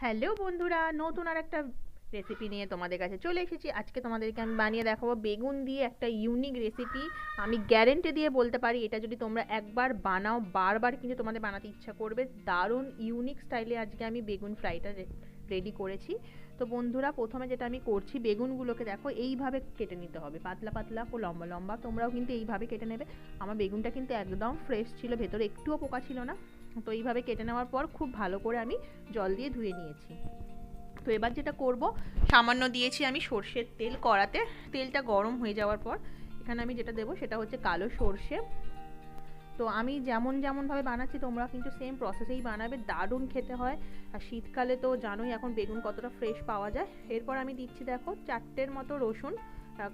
Hello বন্ধুরা, নতুন আর একটা রেসিপি নিয়ে তোমাদের কাছে চলে এসেছি। আজকে তোমাদেরকে আমি বানিয়ে দেখাবো বেগুন দিয়ে একটা ইউনিক রেসিপি আমি গ্যারেন্টি দিয়ে বলতে পারি, এটা যদি তোমরা একবার বানাও, বারবার কিন্তু তোমাদের বানাতে ইচ্ছা করবে। দারুণ ইউনিক স্টাইলে আজকে আমি বেগুন ফ্রাইটা রেডি করেছি। তো বন্ধুরা, প্রথমে যেটা আমি করছি, বেগুনগুলোকে দেখো, এইভাবে কেটে নিতে হবে। পাতলা পাতলা ও লম্বা লম্বা, তোমরাও কিন্তু এইভাবে কেটে নেবে। আমার বেগুনটা কিন্তু একদম ফ্রেশ ছিল, ভেতরে একটুও পোকা ছিল না। তো এইভাবে কেটে নেওয়ার পর খুব ভালো করে আমি জল দিয়ে ধুয়ে নিয়েছি। তো এবার যেটা করব, সামান্য দিয়েছি আমি সর্ষের তেল কড়াতে। তেলটা গরম হয়ে যাওয়ার পর এখানে আমি যেটা দেবো সেটা হচ্ছে কালো সর্ষে। তো আমি যেমন যেমনভাবে বানাচ্ছি তোমরা কিন্তু সেম প্রসেসেই বানাবে। দারুণ খেতে হয়। আর শীতকালে তো জানোই এখন বেগুন কতটা ফ্রেশ পাওয়া যায়। এরপর আমি দিচ্ছি দেখো চারটের মতো রসুন।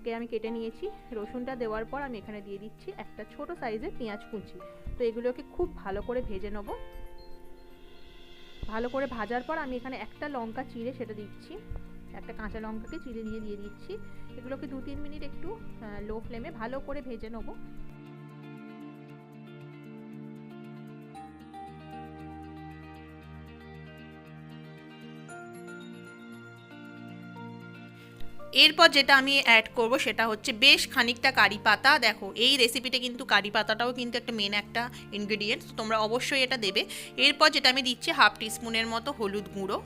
কে আমি কেটে নিয়েছি। রসুনটা দেওয়ার পর আমি এখানে দিয়ে দিচ্ছি একটা ছোট সাইজের পেঁয়াজ কুচি। তো এগুলোকে খুব ভালো করে ভেজে নেব। ভালো করে ভাজার পর আমি এখানে একটা লঙ্কা চিড়ে সেটা দিচ্ছি। একটা কাঁচা লঙ্কাকে চিড়ে দিয়ে দিয়ে দিচ্ছি। এগুলোকে দু তিন মিনিট একটু লো ফ্লেমে ভালো করে ভেজে নেব। এরপর যেটা আমি অ্যাড করব সেটা হচ্ছে বেশ খানিকটা কারি পাতা। দেখো, এই রেসিপিতে কিন্তু কারি পাতাটাও কিন্তু একটা মেন একটা ইনগ্রেডিয়েন্টস তোমরা অবশ্যই এটা দেবে। এরপর যেটা আমি দিচ্ছি হাফ টিস্পুনের মতো হলুদ গুঁড়ো।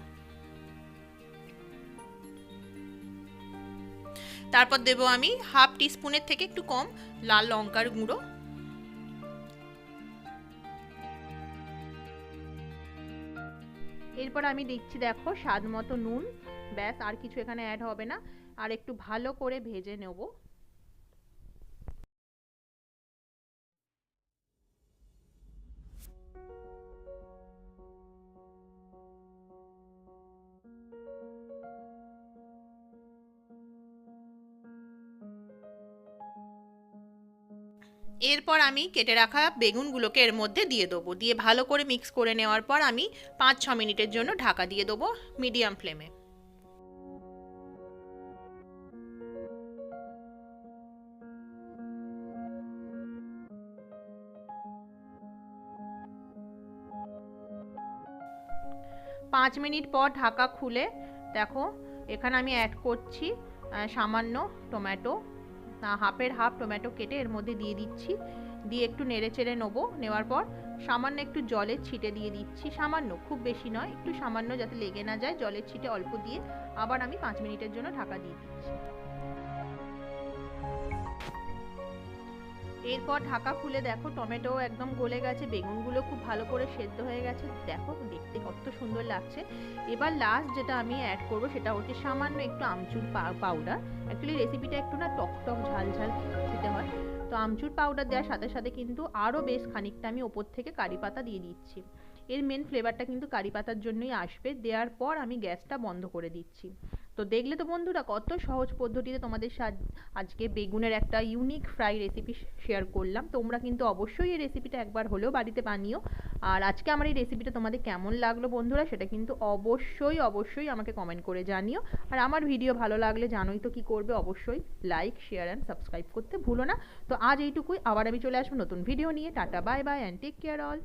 তারপর দেব আমি হাফ টিস্পুনের থেকে একটু কম লাল লঙ্কার গুঁড়ো। এরপর আমি দিচ্ছি, দেখো, স্বাদ মতো নুন। ব্যাস, আর কিছু এখানে অ্যাড হবে না। আর একটু ভালো করে ভেজে নেব। এরপর আমি কেটে রাখা বেগুনগুলোকে এর মধ্যে দিয়ে দেবো। দিয়ে ভালো করে মিক্স করে নেওয়ার পর আমি পাঁচ ছ মিনিটের জন্য ঢাকা দিয়ে দেবো মিডিয়াম ফ্লেমে। পাঁচ মিনিট পর ঢাকা খুলে দেখো, এখানে আমি অ্যাড করছি সামান্য টমেটো হাফের হাফ টমেটো কেটে এর মধ্যে দিয়ে দিচ্ছি, দিয়ে একটু নেড়ে চেড়ে নেব, নেওয়ার পর সামান্য একটু জলের ছিটে দিয়ে দিচ্ছি, সামান্য, খুব বেশি নয়, একটু সামান্য যাতে লেগে না যায়, জলের ছিটে অল্প দিয়ে আবার আমি পাঁচ মিনিটের জন্য ঢাকা দিয়ে দিচ্ছি। এরপর ঢাকা খুলে দেখো টমেটো একদম গলে গেছে, বেগুনগুলো খুব ভালো করে সেদ্ধ হয়ে গেছে। দেখো, দেখতে কত সুন্দর লাগছে। এবার লাস্ট যেটা আমি অ্যাড করব, সেটা হচ্ছে সামান্য একটু আমচুর পাউডার অ্যাকচুয়ালি রেসিপিটা একটু না টক টক, ঝাল ঝাল খেতে হয়। তো আমচুর পাউডার দেওয়ার সাথে সাথে কিন্তু আরও বেশ খানিকটা আমি ওপর থেকে কারি পাতা দিয়ে দিচ্ছি। এর মেন ফ্লেভারটা কিন্তু কারি পাতার জন্যই আসবে। দেওয়ার পর আমি গ্যাসটা বন্ধ করে দিচ্ছি। তো দেখলে তো বন্ধুরা কত সহজ পদ্ধতিতে তোমাদের আজকে বেগুনের একটা ইউনিক ফ্রাই রেসিপি শেয়ার করলাম। তোমরা কিন্তু অবশ্যই এই রেসিপিটা একবার হলেও বাড়িতে বানিও। আর আজকে আমার এই রেসিপিটা তোমাদের কেমন লাগল বন্ধুরা সেটা কিন্তু অবশ্যই অবশ্যই আমাকে কমেন্ট করে জানিও। আর আমার ভিডিও ভালো লাগলে জানোই তো কি করবে, অবশ্যই লাইক শেয়ার অ্যান্ড সাবস্ক্রাইব করতে ভুলো না। তো আজ এইটুকুই, আবার আমি চলে আসব নতুন ভিডিও নিয়ে। Tata bye bye and take care all